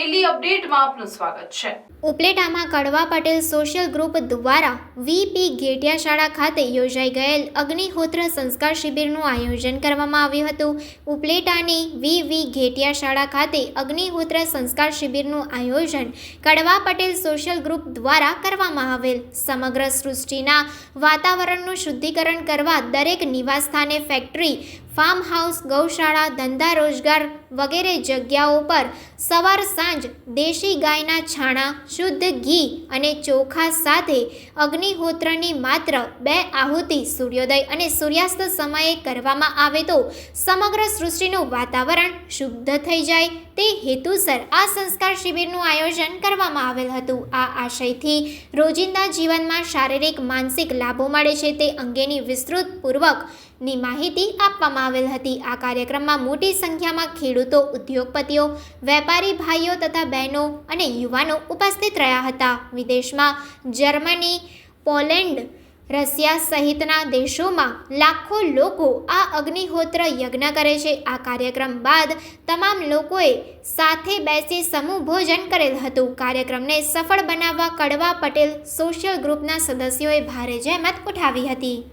Daily અપડેટમાં આપનું સ્વાગત છે. ઉપલેટામાં કડવા પટેલ સોશિયલ ગ્રુપ દ્વારા વીપી ઘેટિયા શાળા ખાતે યોજાઈ ગયેલ અગ્નિહોત્ર સંસ્કાર શિબિરનું આયોજન કરવામાં આવ્યું હતું. ઉપલેટાની વી વી ઘેટિયા શાળા ખાતે અગ્નિહોત્ર સંસ્કાર શિબિરનું આયોજન કડવા પટેલ સોશિયલ ગ્રુપ દ્વારા કરવામાં આવેલ. સમગ્ર સૃષ્ટિના વાતાવરણનું શુદ્ધિકરણ કરવા દરેક નિવાસસ્થાને ફેક્ટરી ફાર્મ હાઉસ ગૌશાળા, ધંધા રોજગાર વગેરે જગ્યાઓ પર સવાર સાંજ દેશી ગાયના છાણા, શુદ્ધ ઘી અને ચોખા સાથે અગ્નિહોત્રની માત્ર બે આહુતિ સૂર્યોદય અને સૂર્યાસ્ત સમયે કરવામાં આવે તો સમગ્ર સૃષ્ટિનું વાતાવરણ શુદ્ધ થઈ જાય. તે હેતુસર આ સંસ્કાર શિબિરનું આયોજન કરવામાં આવેલ હતું. આ આશયથી રોજિંદા જીવનમાં શારીરિક, માનસિક લાભો મળે છે. તે અંગેની વિસ્તૃતપૂર્વકની માહિતી આપવામાં આવેલ હતી. આ કાર્યક્રમમાં મોટી સંખ્યામાં ખેડૂતો, ઉદ્યોગપતિઓ, વેપારી ભાઈઓ તથા બહેનો અને યુવાનો ઉપસ્થિત રહ્યા હતા. વિદેશમાં જર્મની, પોલેન્ડ, રશિયા સહિતના દેશોમાં લાખો લોકો આ અગ્નિહોત્ર યજ્ઞ કરે છે. આ કાર્યક્રમ બાદ તમામ લોકોએ સાથે બેસી સમૂહ ભોજન કરેલ હતું. કાર્યક્રમને સફળ બનાવવા કડવા પટેલ સોશિયલ ગ્રુપના સદસ્યોએ ભારે જહેમત ઉઠાવી હતી.